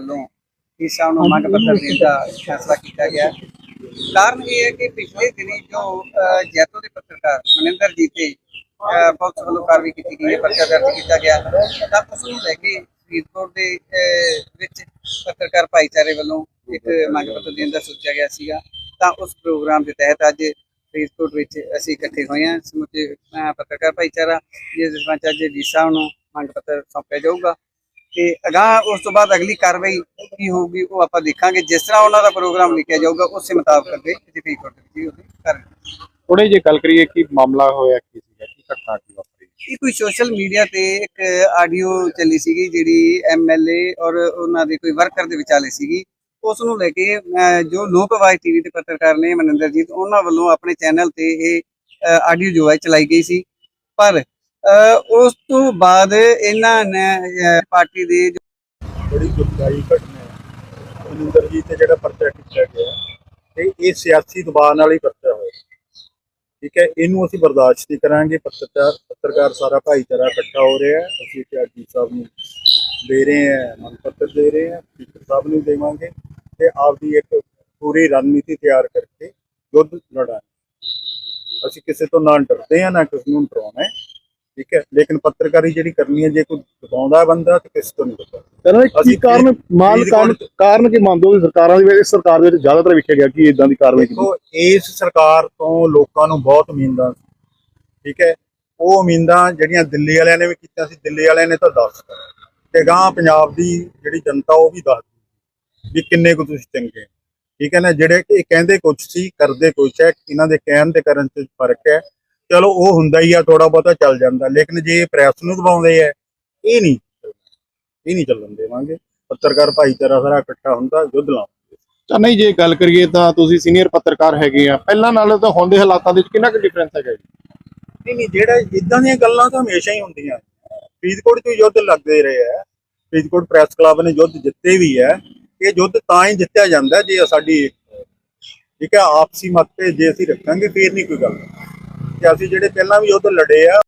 ਵੱਲੋਂ ਇਸ ਸਾਹਿਬ ਨੂੰ ਮੰਗ ਪੱਤਰ ਦੇਣ ਦਾ ਫੈਸਲਾ ਕੀਤਾ ਗਿਆ ਕਾਰਨ ਇਹ ਹੈ ਕਿ ਪਿਛਲੇ ਦਿਨੀ ਜੋ ਜੈਤੋ ਦੇ ਪੱਤਰਕਾਰ ਮਨਿੰਦਰ ਜੀ ਤੇ ਅਹ, ਵੱਲੋਂ ਕਾਰਵਾਈ ਕੀਤੀ ਗਈ ਹੈ ਪਰਚਾ ਦਰਜ ਕੀਤਾ ਗਿਆ ਤਾਂ ਉਸ ਨੂੰ ਲੈ ਕੇ ਫਰੀਦਕੋਟ ਦੇ ਵਿੱਚ ਪੱਤਰਕਾਰ ਭਾਈਚਾਰੇ ਵੱਲੋਂ ਇੱਕ ਮੰਗ ਪੱਤਰ ਦੇਣ ਦਾ ਸੋਚਿਆ ਗਿਆ ਸੀਗਾ। ਤਾਂ ਉਸ ਪ੍ਰੋਗਰਾਮ ਦੇ ਤਹਿਤ ਅੱਜ ਫਰੀਦਕੋਟ ਵਿੱਚ ਅਸੀਂ ਇਕੱਠੇ ਹੋਏ ਹਾਂ। ਸਮੁੱਚੇ ਪੱਤਰਕਾਰ ਭਾਈਚਾਰਾ ਜਿਸ ਦੇ ਸਰਪੰਚ ਅੱਜ ਡੀ ਸਾਹਿਬ ਨੂੰ ਮੰਗ ਪੱਤਰ ਸੌਂਪਿਆ ਜਾਊਗਾ। ਤੇ ਅਗਾਂਹ ਉਸ ਤੋਂ ਬਾਅਦ ਅਗਲੀ ਕਾਰਵਾਈ ਕੀ ਹੋਊਗੀ ਉਹ ਆਪਾਂ ਦੇਖਾਂਗੇ। ਜਿਸ ਤਰ੍ਹਾਂ ਉਹਨਾਂ ਦਾ ਪ੍ਰੋਗਰਾਮ ਲਿਖਿਆ ਜਾਊਗਾ ਉਸੇ ਮੁਤਾਬਕ ਅੱਗੇ ਅਸੀਂ ਫਰੀਦਕੋਟ ਦੇ ਉਹਦੀ ਕਾਰਵਾਈ ਥੋੜੇ ਜੇ ਗੱਲ ਕਰੀਏ ਕਿ ਮਾਮਲਾ ਹੋਇਆ ਕੀ ਸੀਗਾ ਕੀ ਘਟਨਾ ਕੀ ਵਾਪਰੀ? ਇਹ ਕੋਈ ਸੋਸ਼ਲ ਮੀਡੀਆ ਤੇ ਇੱਕ ਆਡੀਓ ਚੱਲੀ ਸੀਗੀ ਜਿਹੜੀ ਐਮਐਲਏ ਔਰ ਉਹਨਾਂ ਦੇ ਕੋਈ ਵਰਕਰ ਦੇ ਵਿਚਾਲੇ ਸੀਗੀ। ਉਸ ਨੂੰ ਲੈ ਕੇ ਜੋ ਲੋਕ ਆਵਾਜ਼ ਟੀਵੀ ਦੇ ਪੱਤਰਕਾਰ ਨੇ ਮਨਿੰਦਰਜੀਤ ਉਹਨਾਂ ਵੱਲੋਂ ਆਪਣੇ ਚੈਨਲ ਤੇ ਇਹ ਆਡੀਓ ਜੋ ਹੈ ਚਲਾਈ ਗਈ ਸੀ। ਪਰ ਉਸ ਤੋਂ ਬਾਅਦ ਇਹਨਾਂ ਨੇ ਪਾਰਟੀ ਦੇ ਬੜੀ ਦੁਖਦਾਈ ਘਟਨਾ ਹੈ। ਮਨਿੰਦਰਜੀਤ ਤੇ ਜਿਹੜਾ ਪਰਚਾ ਕੀਤਾ ਗਿਆ ਤੇ ਇਹ ਸਿਆਸੀ ਦਬਾਅ ਨਾਲ ਹੀ ਪਰਚਾ ਹੋਇਆ। ਠੀਕ ਹੈ, ਇਹਨੂੰ ਅਸੀਂ ਬਰਦਾਸ਼ਤ ਨਹੀਂ ਕਰਾਂਗੇ। ਪੱਤਰਕਾਰ ਪੱਤਰਕਾਰ ਸਾਰਾ ਭਾਈਚਾਰਾ ਇਕੱਠਾ ਹੋ ਰਿਹਾ ਅਸੀਂ ਤਿਆਗੀ ਸਾਹਿਬ ਨੂੰ ਦੇ ਰਹੇ ਹਾਂ ਮੰਗ ਪੱਤਰ ਦੇ ਰਹੇ ਹਾਂ, ਸਪੀਕਰ ਸਾਹਿਬ ਨੂੰ ਦੇਵਾਂਗੇ ਤੇ ਆਪਦੀ ਇੱਕ ਪੂਰੀ ਰਣਨੀਤੀ ਤਿਆਰ ਕਰਕੇ ਯੁੱਧ ਲੜਾਂਗੇ। ਅਸੀਂ ਕਿਸੇ ਤੋਂ ਨਾ ਡਰਦੇ ਹਾਂ, ਨਾ ਕਿਸੇ ਨੂੰ ਡਰਾਉਣਾ ਹੈ। ਠੀਕ ਹੈ ਲੇਕਿਨ ਪੱਤਰਕਾਰੀ ਜਿਹੜੀ ਕਰਨੀ ਹੈ ਜੇ ਕੋਈ ਦਬਾਉਂਦਾ ਬੰਦਾ ਤੇ ਕਿਸੇ ਤੋਂ ਨਹੀਂ ਡਰਦਾ ਕਹਿੰਦੇ ਕੀ ਕਾਰਨ ਮਾਲ ਕਾਰਨ ਕਾਰਨ ਕੀ ਮੰਨਦੇ ਹੋ ਸਰਕਾਰਾਂ ਦੀ ਇਸ ਸਰਕਾਰ ਦੇ ਵਿੱਚ ਜ਼ਿਆਦਾਤਰ ਵੇਖਿਆ ਗਿਆ ਕਿ ਇਦਾਂ ਦੀ ਕਾਰਵਾਈ ਕੀਤੀ ਇਸ ਸਰਕਾਰ ਤੋਂ ਲੋਕਾਂ ਨੂੰ ਬਹੁਤ ਉਮੀਦਾਂ ਸੀ ਠੀਕ ਹੈ? ਉਹ ਉਮੀਦਾਂ ਜਿਹੜੀਆਂ ਦਿੱਲੀ ਵਾਲਿਆਂ ਨੇ ਵੀ ਕੀਤੀਆਂ ਸੀ ਦਿੱਲੀ ਵਾਲਿਆਂ ਨੇ ਤਾਂ ਦੱਸ ਤੇ ਗਾਂ ਪੰਜਾਬ ਦੀ ਜਿਹੜੀ ਜਨਤਾ ਉਹ ਵੀ ਦੱਸ ਵੀ ਕਿੰਨੇ ਕੁ ਤੁਸੀਂ ਚੰਗੇ। ਠੀਕ ਹੈ ਨਾ? ਜਿਹੜੇ ਇਹ ਕਹਿੰਦੇ ਕੁਝ ਸੀ ਕਰਦੇ ਕੁਝ ਹੈ ਇਹਨਾਂ ਦੇ ਕਹਿਣ ਤੇ ਕਰਨ 'ਚ ਫ਼ਰਕ ਹੈ। ਚਲੋ ਉਹ ਹੁੰਦਾ ਹੀ ਆ ਥੋੜਾ ਬਹੁਤਾ ਚੱਲ ਜਾਂਦਾ। ਲੇਕਿਨ ਜੇ ਪ੍ਰੈਸ ਨੂੰ ਦਬਾਉਂਦੇ ਆ ਇਹ ਨਹੀਂ ਇਹ ਨਹੀਂ ਚੱਲਣ ਦੇਵਾਂਗੇ। ਪੱਤਰਕਾਰ ਭਾਈਚਾਰਾ ਸਾਰਾ ਇਕੱਠਾ ਹੁੰਦਾ ਯੁੱਧ ਲਾਉਂਦੇ ਤਾਂ ਨਹੀਂ ਜੇ ਗੱਲ ਕਰੀਏ ਤਾਂ ਤੁਸੀਂ ਸੀਨੀਅਰ ਪੱਤਰਕਾਰ ਹੈਗੇ ਆ। ਪਹਿਲਾਂ ਨਾਲੋਂ ਤਾਂ ਹੁਣ ਦੇ ਹਾਲਾਤਾਂ ਦੇ ਵਿੱਚ ਕਿੰਨਾ ਕੁ ਡਿਫਰੈਂਸ ਹੈਗਾ ਜੀ? ਨਹੀਂ ਨਹੀਂ ਜਿਹੜਾ ਇਦਾਂ ਦੀਆਂ ਗੱਲਾਂ ਤਾਂ ਹਮੇਸ਼ਾ ਹੀ ਹੁੰਦੀਆਂ। ਫਰੀਦਕੋਟ 'ਚ ਯੁੱਧ ਲੱਗਦੇ ਰਹੇ ਆ। ਫਰੀਦਕੋਟ ਪ੍ਰੈਸ ਕਲੱਬ ਨੇ ਯੁੱਧ ਜਿੱਤੇ ਵੀ ਹੈ ਇਹ ਯੁੱਧ ਤਾਂ ਹੀ ਜਿੱਤਿਆ ਜਾਂਦਾ ਜੇ ਸਾਡੀ ਠੀਕ ਹੈ ਆਪਸੀ ਮਤਭੇਦ ਜੇ ਅਸੀਂ ਰੱਖਾਂਗੇ ਫੇਰ ਨਹੀਂ ਕੋਈ ਗੱਲ। ਤੇ ਅਸੀਂ ਜਿਹੜੇ ਪਹਿਲਾਂ ਵੀ ਉਹ ਤੋਂ ਲੜੇ ਆ।